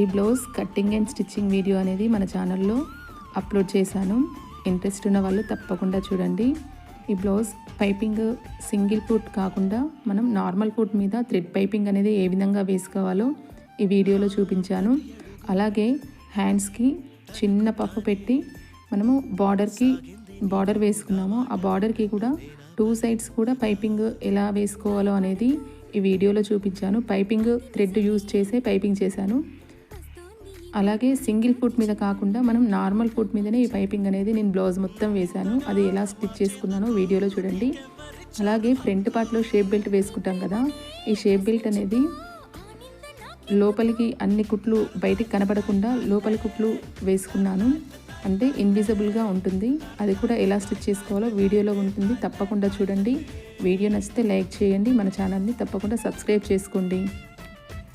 ఈ blouse cutting and stitching video అనేది మన ఛానల్లో అప్లోడ్ చేశాను. ఇంట్రెస్ట్ ఉన్న వాళ్ళు తప్పకుండా చూడండి. ఈ బ్లౌజ్ పైపింగ్ సింగిల్ ఫుట్ కాకుండా మనం నార్మల్ ఫుట్ మీద థ్రెడ్ పైపింగ్ అనేది ఏ విధంగా వేసుకోవాలో ఈ వీడియోలో చూపించాను. అలాగే హ్యాండ్స్కి చిన్న పఫ్ పెట్టి మనము బార్డర్కి బార్డర్ వేసుకున్నామో. ఆ బార్డర్కి కూడా టూ సైడ్స్ కూడా పైపింగ్ ఎలా వేసుకోవాలో అనేది ఈ వీడియోలో చూపించాను. పైపింగ్ థ్రెడ్ యూజ్ చేసే పైపింగ్ చేశాను. అలాగే సింగిల్ ఫుట్ మీద కాకుండా మనం నార్మల్ ఫుట్ మీదనే ఈ పైపింగ్ అనేది నేను బ్లౌజ్ మొత్తం వేశాను. అది ఎలా స్టిచ్ చేసుకున్నానో వీడియోలో చూడండి. అలాగే ఫ్రంట్ పార్ట్లో షేప్ బెల్ట్ వేసుకుంటాం కదా ఈ షేప్ బెల్ట్ అనేది లోపలికి అన్ని కుట్లు బయటికి కనపడకుండా లోపలి కుట్లు వేసుకున్నాను. అంటే ఇన్విజిబుల్గా ఉంటుంది. అది కూడా ఎలా స్టిచ్ చేసుకోవాలో వీడియోలో ఉంటుంది. తప్పకుండా చూడండి. వీడియో నచ్చితే లైక్ చేయండి. మన ఛానల్ని తప్పకుండా సబ్స్క్రైబ్ చేసుకోండి.